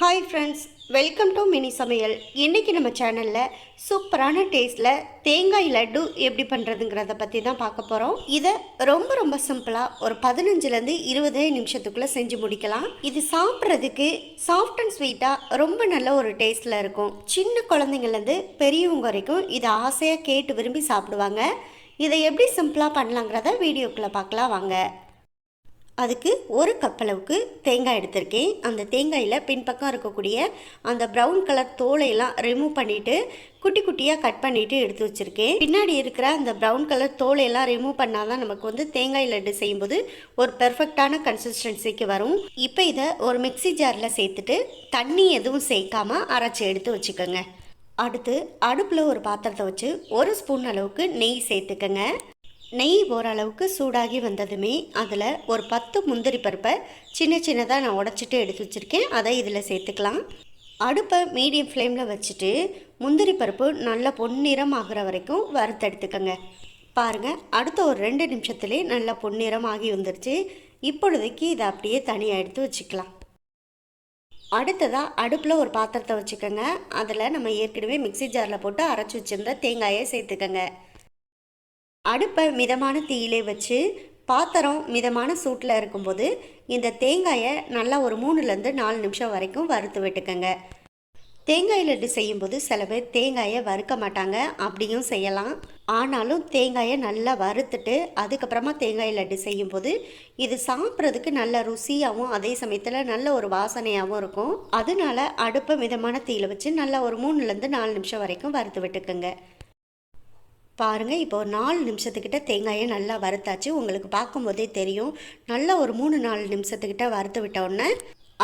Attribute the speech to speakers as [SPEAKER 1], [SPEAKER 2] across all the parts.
[SPEAKER 1] Hi friends welcome to mini சமையல் இன்றைக்கி நம்ம சேனலில் சூப்பரான டேஸ்ட்டில் தேங்காய் லட்டு எப்படி பண்ணுறதுங்கிறத பற்றி தான் பார்க்க போகிறோம் இதை ரொம்ப ரொம்ப சிம்பிளாக ஒரு பதினஞ்சுலேருந்து இருபதே நிமிஷத்துக்குள்ளே செஞ்சு முடிக்கலாம். இது சாப்பிட்றதுக்கு சாஃப்ட் அண்ட் ஸ்வீட்டாக ரொம்ப நல்ல ஒரு டேஸ்ட்டில் இருக்கும். சின்ன குழந்தைங்கள்லேருந்து பெரியவங்க வரைக்கும் இதை ஆசையாக கேட்டு விரும்பி சாப்பிடுவாங்க. இதை எப்படி சிம்பிளாக பண்ணலாங்கிறத வீடியோக்குள்ளே பார்க்கலாம் வாங்க. அதுக்கு ஒரு கப் அளவுக்கு தேங்காய் எடுத்திருக்கேன். அந்த தேங்காயில் பின்பக்கம் இருக்கக்கூடிய அந்த ப்ரௌன் கலர் தோலையெல்லாம் ரிமூவ் பண்ணிவிட்டு குட்டி குட்டியாக கட் பண்ணிவிட்டு எடுத்து வச்சுருக்கேன். பின்னாடி இருக்கிற அந்த ப்ரௌன் கலர் தோலையெல்லாம் ரிமூவ் பண்ணால் தான் நமக்கு வந்து தேங்காய் லட்டு செய்யும்போது ஒரு பெர்ஃபெக்டான கன்சிஸ்டன்சிக்கு வரும். இப்போ இதை ஒரு மிக்ஸி ஜாரில் சேர்த்துட்டு தண்ணி எதுவும் சேர்க்காமல் அரைச்சி எடுத்து வச்சுக்கோங்க. அடுத்து அடுப்பில் ஒரு பாத்திரத்தை வச்சு ஒரு ஸ்பூன் அளவுக்கு நெய் சேர்த்துக்கங்க. நெய் ஓரளவுக்கு சூடாகி வந்ததுமே அதில் ஒரு பத்து முந்திரி பருப்பை சின்ன சின்னதாக நான் உடச்சிட்டு எடுத்து வச்சுருக்கேன். அதை இதில் சேர்த்துக்கலாம். அடுப்பை மீடியம் ஃப்ளேமில் வச்சுட்டு முந்திரி பருப்பு நல்லா பொன்னிறம் ஆகிற வரைக்கும் வறுத்தெடுத்துக்கோங்க. பாருங்கள் அடுத்த ஒரு ரெண்டு நிமிஷத்துலேயே நல்லா பொன்னிறம் ஆகி வந்துருச்சு. இப்பொழுதைக்கு இதை அப்படியே தனியாக எடுத்து வச்சுக்கலாம். அடுத்ததாக அடுப்பில் ஒரு பாத்திரத்தை வச்சுக்கோங்க. அதில் நம்ம ஏற்கனவே மிக்ஸி ஜாரில் போட்டு அரைச்சி வச்சுருந்த தேங்காயை சேர்த்துக்கோங்க. அடுப்பை மிதமான தீயிலே வச்சு பாத்திரம் மிதமான சூட்டில் இருக்கும்போது இந்த தேங்காயை நல்லா ஒரு மூணுலேருந்து நாலு நிமிஷம் வரைக்கும் வறுத்து விட்டுக்கோங்க. தேங்காய் லட்டு செய்யும்போது சில பேர் தேங்காயை வறுக்க மாட்டாங்க. அப்படியும் செய்யலாம். ஆனாலும் தேங்காயை நல்லா வறுத்துட்டு அதுக்கப்புறமா தேங்காய் லட்டு செய்யும்போது இது சாப்பிட்றதுக்கு நல்ல ருசியாகவும் அதே சமயத்தில் நல்ல ஒரு வாசனையாகவும் இருக்கும். அதனால அடுப்பை மிதமான தீயில வச்சு நல்லா ஒரு மூணுலேருந்து நாலு நிமிஷம் வரைக்கும் வறுத்து விட்டுக்குங்க. பாருங்கள் இப்போ ஒரு நாலு நிமிஷத்துக்கிட்ட தேங்காயை நல்லா வறுத்தாச்சு. உங்களுக்கு பார்க்கும்போதே தெரியும். நல்லா ஒரு மூணு நாலு நிமிஷத்துக்கிட்ட வறுத்து விட்ட உடனே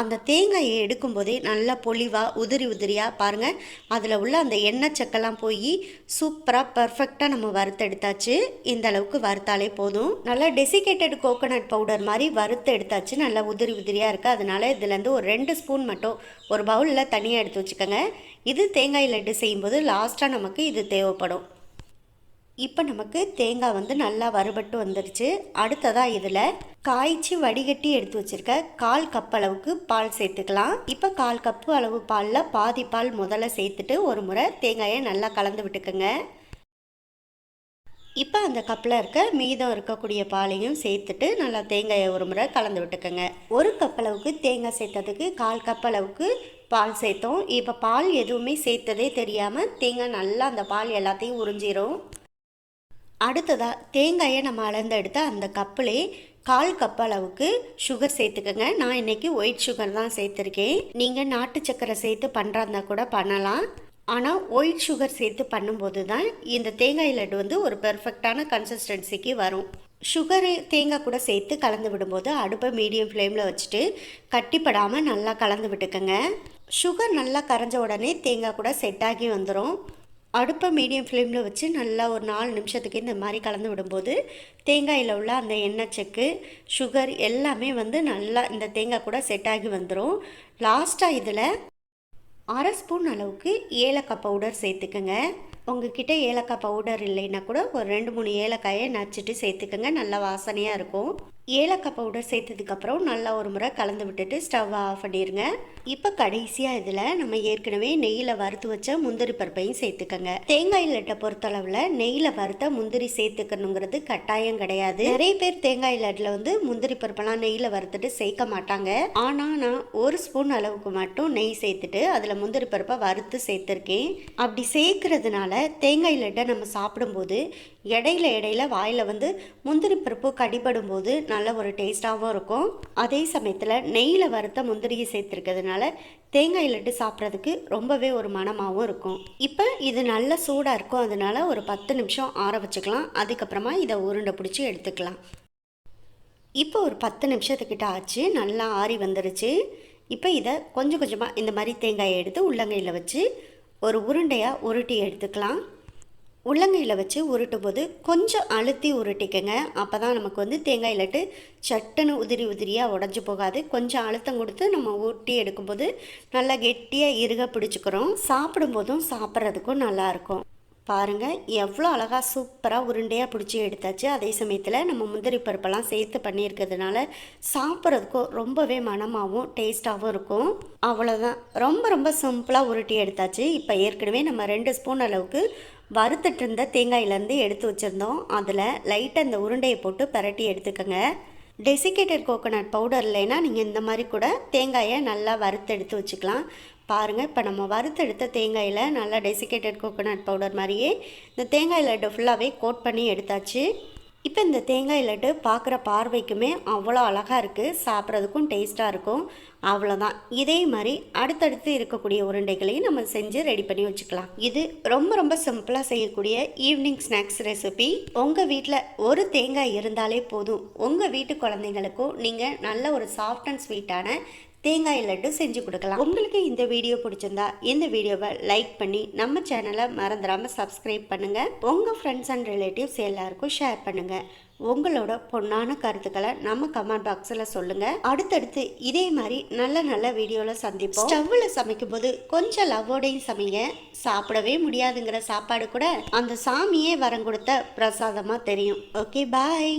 [SPEAKER 1] அந்த தேங்காயை எடுக்கும்போதே நல்லா பொலிவாக உதிரி உதிரியாக பாருங்கள் அதில் உள்ள அந்த எண்ணெய் சக்கெல்லாம் போய் சூப்பராக பர்ஃபெக்டாக நம்ம வறுத்தெடுத்தாச்சு இந்த அளவுக்கு வறுத்தாலே போதும். நல்லா டெசிகேட்டட் கோகோனட் பவுடர் மாதிரி வறுத்து எடுத்தாச்சு. நல்லா உதிரி உதிரியாக இருக்குது அதனால இதுலேருந்து ஒரு ரெண்டு ஸ்பூன் மட்டும் ஒரு பவுலில் தனியாக எடுத்து வச்சுக்கோங்க. இது தேங்காய் லட்டு செய்யும்போது லாஸ்ட்டாக நமக்கு இது தேவைப்படும். இப்போ நமக்கு தேங்காய் வந்து நல்லா வறுபட்டு வந்துருச்சு. அடுத்ததாக இதில் காய்ச்சி வடிகட்டி எடுத்து வச்சுருக்க கால் கப் அளவுக்கு பால் சேர்த்துக்கலாம். இப்போ கால் கப்பு அளவு பாலில் பாதி பால் முதல்ல சேர்த்துட்டு ஒரு முறை தேங்காயை நல்லா கலந்து விட்டுக்குங்க. இப்போ அந்த கப்பில் இருக்க மீதம் இருக்கக்கூடிய பாலையும் சேர்த்துட்டு நல்லா தேங்காயை ஒரு முறை கலந்து விட்டுக்கோங்க. ஒரு கப் அளவுக்கு தேங்காய் சேர்த்ததுக்கு கால் கப் அளவுக்கு பால் சேர்த்தோம். இப்போ பால் எதுவுமே சேர்த்ததே தெரியாமல் தேங்காய் நல்லா அந்த பால் எல்லாத்தையும் உறிஞ்சிரும். அடுத்ததாக தேங்காயை நம்ம அளந்து எடுத்த அந்த கப்பிலே கால் கப் அளவுக்கு சுகர் சேர்த்துக்கோங்க. நான் இன்றைக்கி ஒயிட் சுகர் தான் சேர்த்துருக்கேன். நீங்கள் நாட்டு சக்கரை சேர்த்து பண்ணுறாருந்தா கூட பண்ணலாம். ஆனால் ஒயிட் சுகர் சேர்த்து பண்ணும்போது தான் இந்த தேங்காய் லட்டு வந்து ஒரு பெர்ஃபெக்டான கன்சிஸ்டன்சிக்கு வரும். சுகரு தேங்காய் கூட சேர்த்து கலந்து விடும்போது அடுப்பை மீடியம் ஃப்ளேமில் வச்சுட்டு கட்டிப்படாமல் நல்லா கலந்து விட்டுக்கோங்க. சுகர் நல்லா கரைஞ்ச உடனே தேங்காய் கூட செட் ஆகி வந்துடும் அடுப்பை மீடியம் ஃப்ளேமில் வச்சு நல்லா ஒரு நாலு நிமிஷத்துக்கு இந்த மாதிரி கலந்து விடும்போது தேங்காயில் உள்ள அந்த எண்ணெய் செக்கு சுகர் எல்லாமே வந்து நல்லா இந்த தேங்காய் கூட செட் ஆகி வந்துடும் லாஸ்ட்டாக இதில் அரை ஸ்பூன் அளவுக்கு ஏலக்காய் பவுடர் சேர்த்துக்கோங்க. உங்ககிட்ட ஏலக்காய் பவுடர் இல்லைன்னா கூட ஒரு ரெண்டு மூணு ஏலக்காயை நச்சுட்டு சேர்த்துக்கோங்க. நல்லா வாசனையாக இருக்கும். ஏலக்காய் பவுடர் சேர்த்ததுக்கப்புறம் நல்லா ஒரு முறை கலந்து விட்டுட்டு ஸ்டவ்வை ஆஃப் பண்ணிடுங்க இப்போ கடைசியாக இதில் நம்ம ஏற்கனவே நெய்யில் வறுத்து வச்ச முந்திரி பருப்பையும் சேர்த்துக்கோங்க. தேங்காய் லட்டை பொறுத்தளவில் நெய்யில் வறுத்த முந்திரி சேர்த்துக்கணுங்கிறது கட்டாயம் கிடையாது. நிறைய பேர் தேங்காய் லட்டில் வந்து முந்திரி பருப்பெல்லாம் நெய்யில் வறுத்துட்டு சேர்க்க மாட்டாங்க. ஆனால் நான் ஒரு ஸ்பூன் அளவுக்கு மட்டும் நெய் சேர்த்துட்டு அதில் முந்திரி பருப்பை வறுத்து சேர்த்துருக்கேன். அப்படி சேர்க்கறதுனால தேங்காய் லட்டை நம்ம சாப்பிடும்போது இடையில இடையில வாயில் வந்து முந்திரி பருப்பு கடிபடும் போது நல்ல ஒரு டேஸ்ட்டாகவும் இருக்கும். அதே சமயத்தில் நெய்யில் வறுத்த முந்திரியை சேர்த்துருக்கிறதுனால தேங்காய் லட்டு சாப்பிட்றதுக்கு ரொம்பவே ஒரு மனமாகவும் இருக்கும். இப்போ இது நல்ல சூடாக இருக்கும். அதனால ஒரு பத்து நிமிஷம் ஆற வச்சுக்கலாம். அதுக்கப்புறமா இதை உருண்டை பிடிச்சி எடுத்துக்கலாம். இப்போ ஒரு பத்து நிமிஷத்துக்கிட்ட ஆச்சு. நல்லா ஆறி வந்துருச்சு. இப்போ இதை கொஞ்சம் கொஞ்சமாக இந்த மாதிரி தேங்காயை எடுத்து உள்ளங்கையில் வச்சு ஒரு உருண்டையாக உருட்டி எடுத்துக்கலாம். உள்ளங்கையில் வச்சு உருட்டும் போது கொஞ்சம் அழுத்தி உருட்டிக்கங்க. அப்போ தான் நமக்கு வந்து தேங்காய் லட்டு சட்டுன்னு உதிரி உதிரியாக உடஞ்சி போகாது. கொஞ்சம் அழுத்தம் கொடுத்து நம்ம ஊட்டி எடுக்கும்போது நல்லா கெட்டியாக இறுக பிடிச்சிக்கிறோம். சாப்பிடும்போதும் சாப்பிட்றதுக்கும் நல்லாயிருக்கும் பாருங்கள் எவ்வளோ அழகாக சூப்பராக உருண்டையாக பிடிச்சி எடுத்தாச்சு. அதே சமயத்தில் நம்ம முந்திரி பருப்பெல்லாம் சேர்த்து பண்ணியிருக்கிறதுனால சாப்பிட்றதுக்கும் ரொம்பவே மனமாகவும் டேஸ்ட்டாகவும் இருக்கும். அவ்வளோதான் ரொம்ப ரொம்ப சிம்பிளாக உருட்டி எடுத்தாச்சு. இப்போ ஏற்கனவே நம்ம ரெண்டு ஸ்பூன் அளவுக்கு வறுத்துட்டு இருந்த தேங்காயிலேருந்து எடுத்து வச்சுருந்தோம். அதில் லைட்டாக இந்த உருண்டையை போட்டு பரட்டி எடுத்துக்கோங்க. டெசிகேட்டட் கோகோனட் பவுடர் இல்லைன்னா நீங்கள் இந்த மாதிரி கூட தேங்காயை நல்லா வறுத்து எடுத்து வச்சுக்கலாம். பாருங்கள் இப்போ நம்ம வறுத்தெடுத்த தேங்காயில் நல்லா டெசிகேட்டட் கோகோனட் பவுடர் மாதிரியே இந்த தேங்காய் லட்டு ஃபுல்லாகவே கோட் பண்ணி எடுத்தாச்சு. இப்போ இந்த தேங்காய் லட்டு பார்க்குற பார்வைக்குமே அவ்வளோ அழகாக இருக்குது சாப்பிட்றதுக்கும் டேஸ்ட்டாக இருக்கும். அவ்வளோதான். இதே மாதிரி அடுத்தடுத்து இருக்கக்கூடிய உருண்டைகளையும் நம்ம செஞ்சு ரெடி பண்ணி வச்சுக்கலாம். இது ரொம்ப ரொம்ப சிம்பிளாக செய்யக்கூடிய ஈவினிங் ஸ்நாக்ஸ் ரெசிபி. உங்கள் வீட்டில் ஒரு தேங்காய் இருந்தாலே போதும். உங்கள் வீட்டு குழந்தைங்களுக்கும் நீங்கள் நல்ல ஒரு சாஃப்ட் அண்ட் ஸ்வீட்டான தேங்காய் லட்டு செஞ்சு கொடுக்கலாம். உங்களுக்கு இந்த வீடியோ பிடிச்சிருந்தா இந்த வீடியோவை லைக் பண்ணி நம்ம சேனலை மறந்துடாமல் சப்ஸ்கிரைப் பண்ணுங்கள் உங்கள் ஃப்ரெண்ட்ஸ் அண்ட் ரிலேட்டிவ்ஸ் எல்லாருக்கும் ஷேர் பண்ணுங்கள் உங்களோட பொண்ணான கருத்துக்களை நம்ம கமெண்ட் பாக்ஸில் சொல்லுங்கள் அடுத்தடுத்து இதே மாதிரி நல்ல நல்ல வீடியோவில் சந்திப்போம். ஸ்டவ்வில் சமைக்கும்போது கொஞ்சம் லவ்வோடையும் சமைங்க. சாப்பிடவே முடியாதுங்கிற சாப்பாடு கூட அந்த சாமியே வரம் கொடுத்த பிரசாதமாக தெரியும். Okay bye